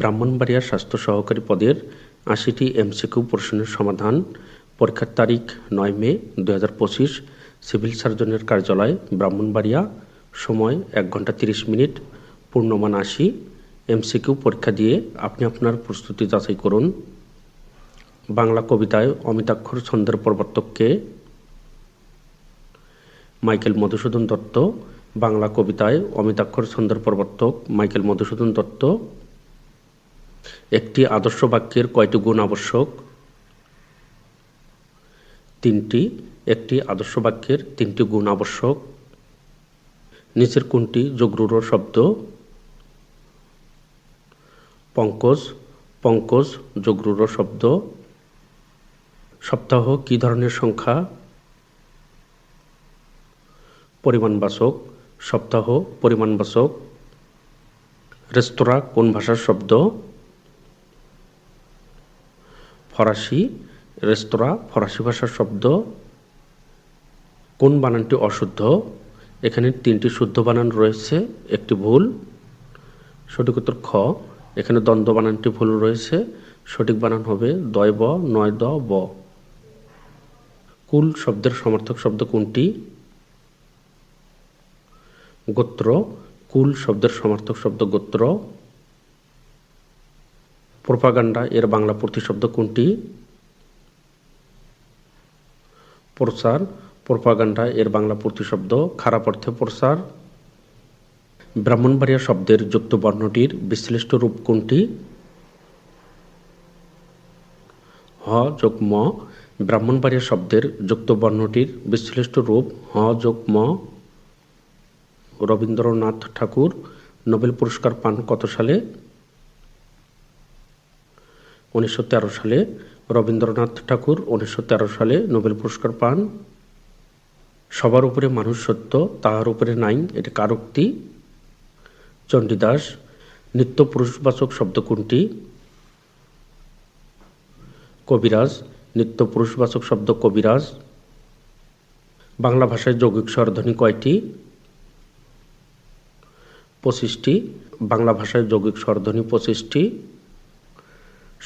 ব্রাহ্মণবাড়িয়া স্বাস্থ্য সহকারী পদের আশিটি এমসিকিউ প্রশ্নের সমাধান, পরীক্ষার তারিখ নয় মে দু হাজার পঁচিশ, সিভিল সার্জনের কার্যালয় ব্রাহ্মণবাড়িয়া, সময় এক ঘণ্টা তিরিশ মিনিট, পূর্ণমান আশি, এমসিকিউ পরীক্ষা দিয়ে আপনি আপনার প্রস্তুতি যাচাই করুন। বাংলা কবিতায় অমিতাক্ষর ছন্দের প্রবর্তককে মাইকেল মধুসূদন দত্ত। বাংলা কবিতায় অমিতাক্ষর ছন্দের প্রবর্তক মাইকেল মধুসূদন দত্ত। একটি আদর্শ বাক্যের কয়টি গুণ আবশ্যক? তিনটি, একটি আদর্শ বাক্যের তিনটি গুণ আবশ্যক। নিচের কোনটি যোগরূঢ় শব্দ? পঙ্কজ পঙ্কজ যোগরূঢ় শব্দ। সপ্তাহ কী ধরনের সংখ্যা? পরিমাণবাচক, সপ্তাহ পরিমাণবাচক। রেস্তোরাঁ কোন ভাষার শব্দ? ফরাসি রেস্তোরাঁ, ফরাসি ভাষার শব্দ, কোন বানানটি অশুদ্ধ? এখানে তিনটি শুদ্ধ বানান রয়েছে, একটি ভুল, সঠিক উত্তর খ। এখানে দ্বন্দ্ব বানানটি ভুল রয়েছে, সঠিক বানান হবে দয় ব, নয় দ, ব। কুল শব্দের সমর্থক শব্দ কোনটি? গোত্র। কুল শব্দের সমর্থক শব্দ গোত্র। প্রোপাগান্ডা, এর বাংলা প্রতিশব্দ কোনটি? প্রচার প্রোপাগান্ডা, এর বাংলা প্রতিশব্দ খারাপ অর্থে প্রচার ব্রাহ্মণবাড়িয়া শব্দের যুক্ত বর্ণটির বিশ্লিষ্ট রূপ কোনটি? হ, যোগ ম, ব্রাহ্মণবাড়িয়া শব্দের যুক্ত বর্ণটির বিশ্লিষ্ট রূপ হ, যোগ ম। রবীন্দ্রনাথ ঠাকুর নোবেল পুরস্কার পান কত সালে? উনিশশো তেরো সালে রবীন্দ্রনাথ ঠাকুর উনিশশো তেরো সালে নোবেল পুরস্কার পান। সবার উপরে মানুষ সত্য তাহার উপরে নাই, এটি কারোক্তি চণ্ডীদাস নিত্য পুরুষবাচক শব্দ কোনটি? কবিরাজ নিত্য পুরুষবাচক শব্দ কবিরাজ। বাংলা ভাষায় যৌগিক স্বরধ্বনি কয়টি? পঁচিশটি। বাংলা ভাষায় যৌগিক স্বরধ্বনি পঁচিশটি।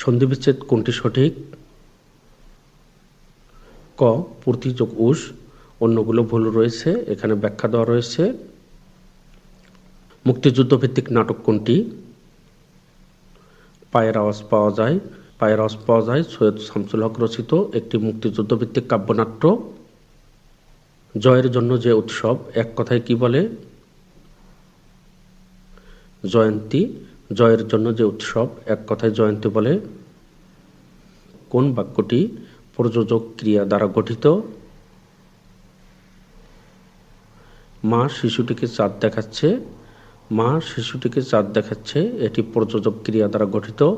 সন্ধিবিচ্ছেদ কোনটি সঠিক? ক, পূর্তি যোগ উস, অন্যগুলো ভুল রয়েছে, এখানে ব্যাখ্যা দেওয়া রয়েছে। মুক্তিযুদ্ধ ভিত্তিক নাটক কোনটি? পায়ের আওয়াজ পাওয়া যায়, পায়ের আওয়াজ পাওয়া যায়, সৈয়দ শামসুল হক রচিত একটি মুক্তিযুদ্ধ ভিত্তিক কাব্যনাট্য। জয়ের জন্য যে উৎসব, এক কথায় কি বলে? জয়ন্তী জয়ের জন্য যে উৎসব, এক কথায় জয়ন্তী বলে কোন বাক্যটি প্রযোজক ক্রিয়া দ্বারা গঠিত? মা শিশুটিকে চাঁদ দেখাচ্ছে। মা শিশুটিকে চাঁদ দেখাচ্ছে, এটি প্রযোজক ক্রিয়া দ্বারা গঠিত।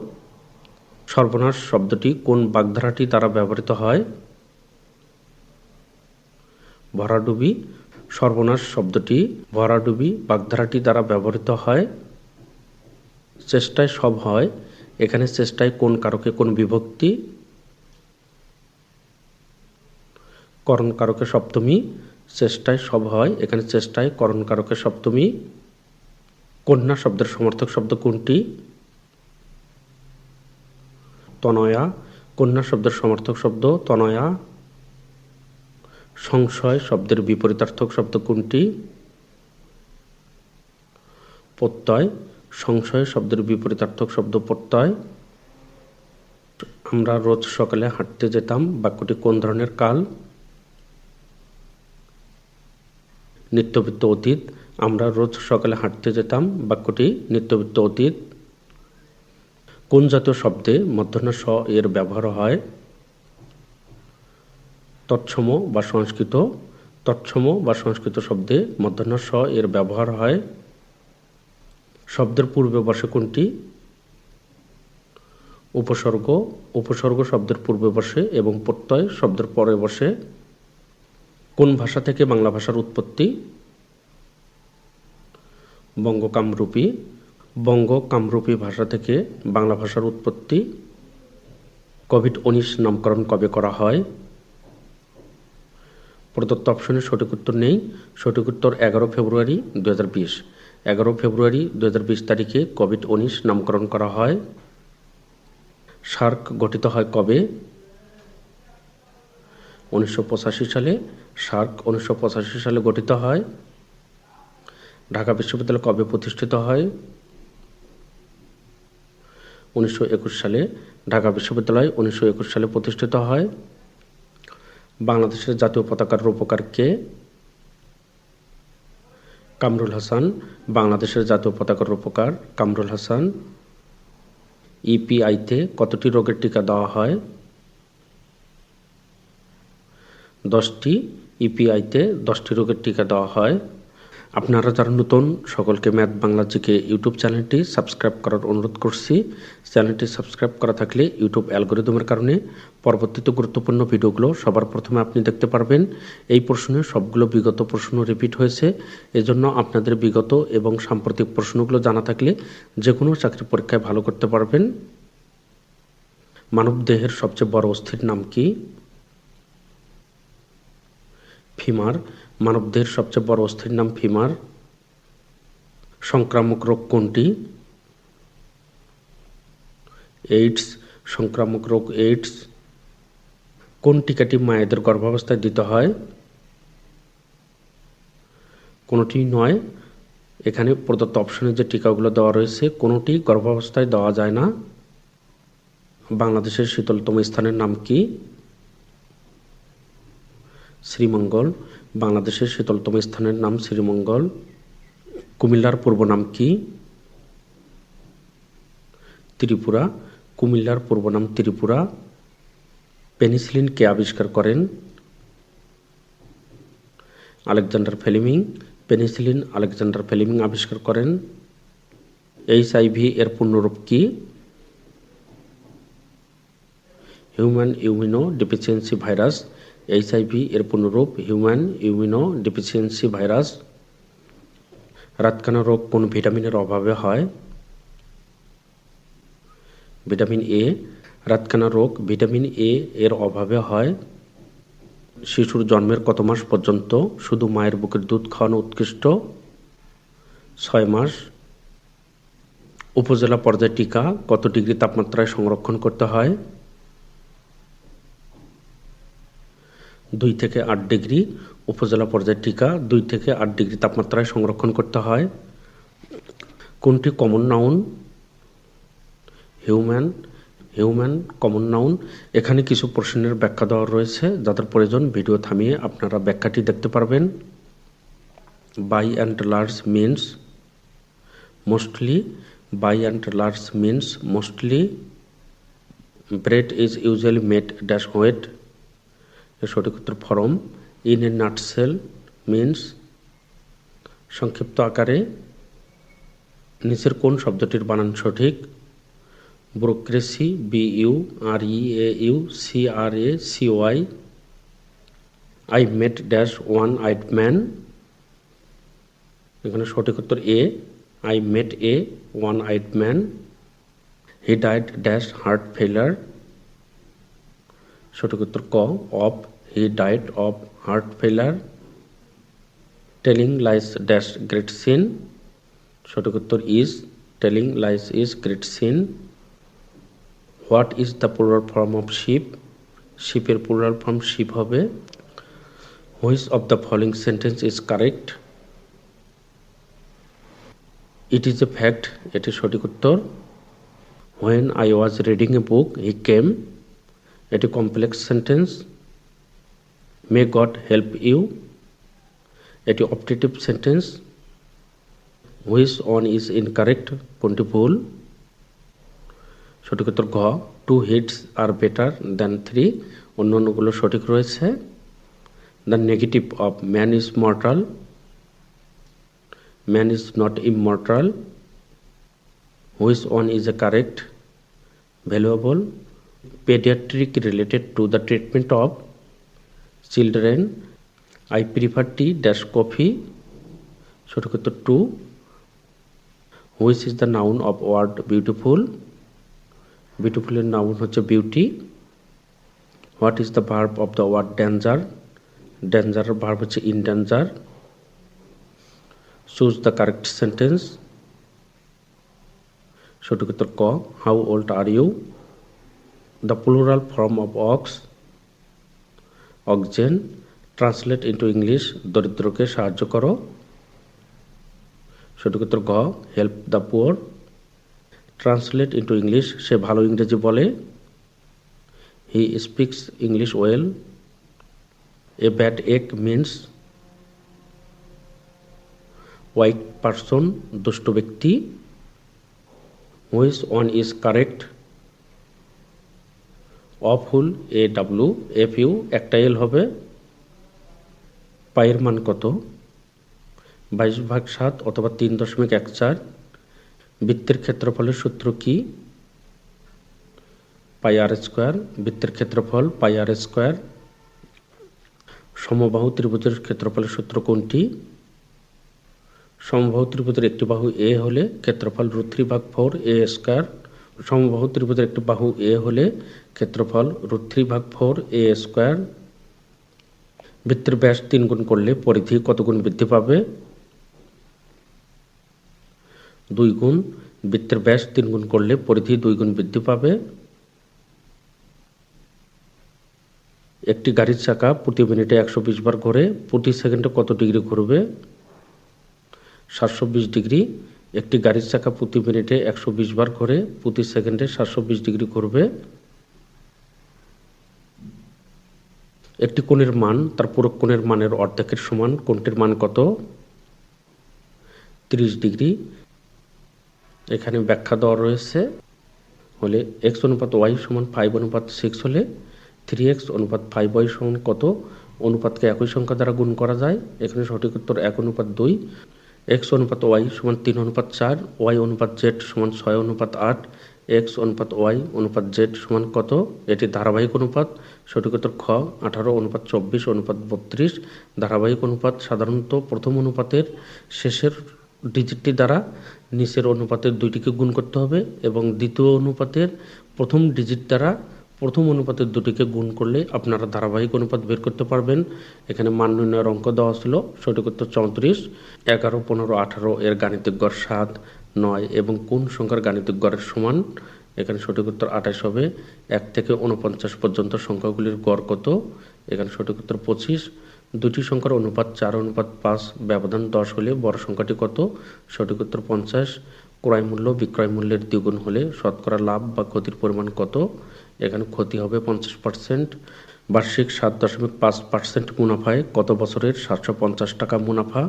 সর্বনাশ শব্দটি কোন বাগধারাটি দ্বারা ব্যবহৃত হয়? ভরাডুবি। সর্বনাশ শব্দটি ভরাডুবি বাগধারাটি দ্বারা ব্যবহৃত হয়। চেষ্টায় সব হয়, এখানে চেষ্টায় কোন কারকে কোন বিভক্তি? করণ কারকে সপ্তমী, চেষ্টায় সব হয়, এখানে চেষ্টায় করণ কারকে সপ্তমী। কন্যা শব্দের সমর্থক শব্দ কোনটি? তনয়া, কন্যা শব্দের সমর্থক শব্দ তনয়া। সংশয় শব্দের বিপরীতার্থক শব্দ কোনটি? প্রত্যয় সংশয়, শব্দের বিপরীতার্থক শব্দ প্রত্যয় আমরা রোজ সকালে হাঁটতে যেতাম, বাক্যটি কোন ধরনের কাল? নিত্যবৃত্ত অতীত। আমরা রোজ সকালে হাঁটতে যেতাম, বাক্যটি নিত্যবৃত্ত অতীত। কোন জাতীয় শব্দে মধ্যাহ্ন স এর ব্যবহার হয়? তৎসম বা সংস্কৃত। তৎসম বা সংস্কৃত শব্দে মধ্যাহ্ন স এর ব্যবহার হয়। শব্দের পূর্বে বসে কোনটি? উপসর্গ উপসর্গ শব্দের পূর্বে বসে এবং প্রত্যয় শব্দের পরে বসে। কোন ভাষা থেকে বাংলা ভাষার উৎপত্তি? বঙ্গ কামরূপী বঙ্গ কামরূপী ভাষা থেকে বাংলা ভাষার উৎপত্তি। কোভিড উনিশ নামকরণ কবে করা হয়? প্রদত্ত অপশনের সঠিক উত্তর নেই। সঠিক উত্তর এগারো ফেব্রুয়ারি দু হাজার বিশ। এগারো ফেব্রুয়ারি দু হাজার বিশ তারিখে কোভিড উনিশ নামকরণ করা হয়। সার্ক গঠিত হয় কবে? উনিশশো পঁচাশি সালে সার্ক উনিশশো পঁচাশি সালে গঠিত হয়। ঢাকা বিশ্ববিদ্যালয় কবে প্রতিষ্ঠিত হয়? উনিশশো একুশ সালে ঢাকা বিশ্ববিদ্যালয় উনিশশো একুশ সালে প্রতিষ্ঠিত হয়। বাংলাদেশের জাতীয় পতাকার রূপকার কে? কামরুল হাসান, বাংলাদেশের জাতীয় পতাকার রূপকার কামরুল হাসান। ইপিআইতে কতটি রোগের টিকা দেওয়া হয়? দশটি ইপিআইতে দশটি রোগের টিকা দেওয়া হয়। আপনারা যারা নতুন, সকলকে ম্যাথ বাংলা জিকে ইউটিউব চ্যানেলটি সাবস্ক্রাইব করার অনুরোধ করছি। চ্যানেলটি সাবস্ক্রাইব করা থাকলে ইউটিউব অ্যালগোরিদমের কারণে পরবর্তীতে গুরুত্বপূর্ণ ভিডিওগুলো সবার প্রথমে আপনি দেখতে পারবেন। এই প্রশ্নে সবগুলো বিগত প্রশ্ন রিপিট হয়েছে। এজন্য আপনাদের বিগত এবং সাম্প্রতিক প্রশ্নগুলো জানা থাকলে যে কোনো চাকরি পরীক্ষায় ভালো করতে পারবেন। মানব দেহের সবচেয়ে বড় অস্থির নাম কি? ফিমার। মানবদেহের সবচেয়ে বড় অস্থির নাম ফিমার, সংক্রামক রোগ কোনটি? এইডস, সংক্রামক রোগ এইডস, কোন টিকাটি মায়েদের গর্ভাবস্থায় দিতে হয়? কোনোটি নয়। এখানে প্রদত্ত অপশনে যে টিকাগুলো দেওয়া রয়েছে, কোনোটি গর্ভাবস্থায় দেওয়া যায় না? বাংলাদেশের শীতলতম স্থানের নাম কি? শ্রীমঙ্গল। বাংলাদেশের শীতলতম স্থানের নাম শ্রীমঙ্গল। কুমিল্লার পূর্ব নাম কি? ত্রিপুরা। কুমিল্লার পূর্ব নাম ত্রিপুরা। পেনিসিলিন কে আবিষ্কার করেন? Alexander Fleming. Penicillin Alexander Fleming আবিষ্কার করেন। এইচআইভি এর পূর্ণরূপ কি? Human immunodeficiency virus. এইচআইভি এর পূর্ণরূপ হিউম্যান ইউমিনো ডিফিসিয়েন্সি ভাইরাস রাতকানা রোগ কোন ভিটামিনের অভাবে হয়? ভিটামিন এ রাতকানা রোগ ভিটামিন এ এর অভাবে হয়। শিশুর জন্মের কত মাস পর্যন্ত শুধু মায়ের বুকের দুধ খাওয়ানো উৎকৃষ্ট? ছয় মাস। উপজেলা পর্যায়ে টিকা কত ডিগ্রি তাপমাত্রায় সংরক্ষণ করতে হয়? দুই থেকে আট ডিগ্রি উপজেলা পর্যায়ে টিকা, দুই থেকে আট ডিগ্রি তাপমাত্রায় সংরক্ষণ করতে হয়। কোনটি common noun human human common noun এখানে কিছু প্রশ্নের ব্যাখ্যা দেওয়া রয়েছে, যাদের প্রয়োজন ভিডিও থামিয়ে আপনারা ব্যাখ্যাটি দেখতে পারবেন। By and large means mostly by and large means mostly bread is usually made dash wheat এর সঠিক উত্তর form in a nutshell means সংক্ষিপ্ত আকারে নিচের কোন শব্দটির বানান সঠিক? Bureaucracy B U R E A U C R A C Y I met dash one eyed man এখানে সঠিক উত্তর a I met a one eyed man he died dash heart failure সঠিক উত্তর ক of he died of heart failure telling lies dash great sin সঠিক উত্তর is telling lies is great sin what is the plural form of ship শিপের plural form ship হবে। Which of the following sentence is correct it is a fact এটি সঠিক উত্তর when I was reading a book he came এটি complex sentence may God help you এটি optative sentence which one is incorrect কোনটি ভুল সঠিক উত্তর ঘ two heads are better than three অন্য অন্যগুলো সঠিক রয়েছে। The negative of man is mortal man is not immortal which one is a correct valuable pediatric related to the treatment of i prefer tea dash coffee সঠিক উত্তর to, which is the noun of word beautiful, বিউটিফুলের noun হচ্ছে beauty, what is the verb of the word danger ডেঞ্জারের verb হচ্ছে endanger choose the correct sentence সঠিক উত্তর ক, how old are you, the plural form of ox oxygen translate into English দরিদ্রকে সাহায্য করো। সঠিক উত্তর গ help the poor translate into English সে ভালো ইংরেজি বলে। He speaks English well a bad egg means white person দুষ্ট ব্যক্তি which one is correct of whole A W F U একটা এল হবে। পায়ের মান কত? বাইশ ভাগ সাত অথবা তিন দশমিক এক চার। বৃত্তের ক্ষেত্রফলের সূত্র কি? পাই আর স্কোয়ার, বৃত্তের ক্ষেত্রফল পাই আর স্কোয়ার। সমবাহু ত্রিভুজের ক্ষেত্রফলের সূত্র কোনটি? সমবাহু ত্রিভুজের একটি বাহু এ হলে ক্ষেত্রফল রুট থ্রি ভাগ ফোর এ স্কোয়ার। সমবাহু ত্রিভুজের একটি বাহু এ হলে ক্ষেত্রফল রুট থ্রি ভাগ ফোর এ স্কোয়ার বৃত্তের ব্যাস তিন গুণ করলে পরিধি কত গুণ বৃদ্ধি পাবে? দুই গুণ। বৃত্তের ব্যাস তিন গুণ করলে পরিধি দুই গুণ বৃদ্ধি পাবে। একটি গাড়ির চাকা প্রতি মিনিটে একশো বিশ বার ঘোরে, প্রতি সেকেন্ডে কত ডিগ্রি ঘুরবে? সাতশো বিশ ডিগ্রি। একটি গাড়ির চাকা প্রতি মিনিটে একশো বিশ বার ঘোরে প্রতি সেকেন্ডে সাতশো বিশ ডিগ্রি করবে। একটি কোণের মান, তার পুরো কোণের মানের অর্ধেকের সমান, কোণটির মান কত? তিরিশ ডিগ্রি। এখানে ব্যাখ্যা দেওয়া রয়েছে, হলে এক্স অনুপাত ওয়াই সমান ফাইভ অনুপাত সিক্স হলে থ্রি এক্স অনুপাত ফাইভ ওয়াই সমান কত? অনুপাতকে একই সংখ্যা দ্বারা গুণ করা যায়। এখানে সঠিক উত্তর এক অনুপাত দুই। এক্স অনুপাত ওয়াই সমান তিন অনুপাত চার ওয়াই অনুপাত জেড সমান ছয় অনুপাত আট এক্স অনুপাত ওয়াই অনুপাত জেড সমান কত? এটি ধারাবাহিক অনুপাত, সঠিক উত্তর খ, আঠারো অনুপাত চব্বিশ অনুপাত বত্রিশ। ধারাবাহিক অনুপাত সাধারণত প্রথম অনুপাতের শেষের ডিজিটটি দ্বারা নিচের অনুপাতের দুইটিকে গুণ করতে হবে এবং দ্বিতীয় অনুপাতের প্রথম ডিজিট দ্বারা প্রথম অনুপাতের দুটিকে গুণ করলে আপনারা ধারাবাহিক অনুপাত বের করতে পারবেন। এখানে মান নির্ণয়ের অঙ্ক দেওয়া ছিল, সঠিক উত্তর চৌত্রিশ। এগারো, পনেরো, আঠারো এর গাণিতিক গড় সাত, নয় এবং কোন সংখ্যার গাণিতিক গড়ের সমান? এখানে সঠিক উত্তর আঠাশ হবে। এক থেকে উনপঞ্চাশ পর্যন্ত সংখ্যাগুলির গড় কত? এখানে সঠিক উত্তর পঁচিশ। দুটি সংখ্যার অনুপাত চার, অনুপাত পাঁচ, ব্যবধান দশ হলে বড় সংখ্যাটি কত? সঠিক উত্তর পঞ্চাশ। ক্রয় মূল্য বিক্রয় মূল্যের দ্বিগুণ হলে শতকরা লাভ বা ক্ষতির পরিমাণ কত? এখানে ক্ষতি হবে পঞ্চাশ পার্সেন্ট বার্ষিক সাত দশমিক পাঁচ পার্সেন্ট মুনাফায়। কত বছরের সাতশো পঞ্চাশ টাকা মুনাফা,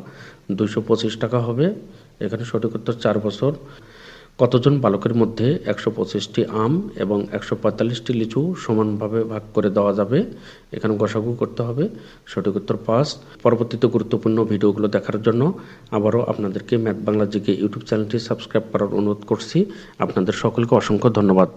দুইশো পঁচিশ টাকা হবে। এখানে সঠিক উত্তর চার বছর। কতজন বালকের মধ্যে একশো পঁচিশটি আম এবং একশো পঁয়তাল্লিশটি লিচু সমানভাবে ভাগ করে দেওয়া যাবে? এখানে গসাগু করতে হবে। সঠিক উত্তর পাঁচ। পরবর্তীতে গুরুত্বপূর্ণ ভিডিওগুলো দেখার জন্য আবারও আপনাদেরকে ম্যাথ বাংলা জিকে ইউটিউব চ্যানেলটি সাবস্ক্রাইব করার অনুরোধ করছি। আপনাদের সকলকে অসংখ্য ধন্যবাদ।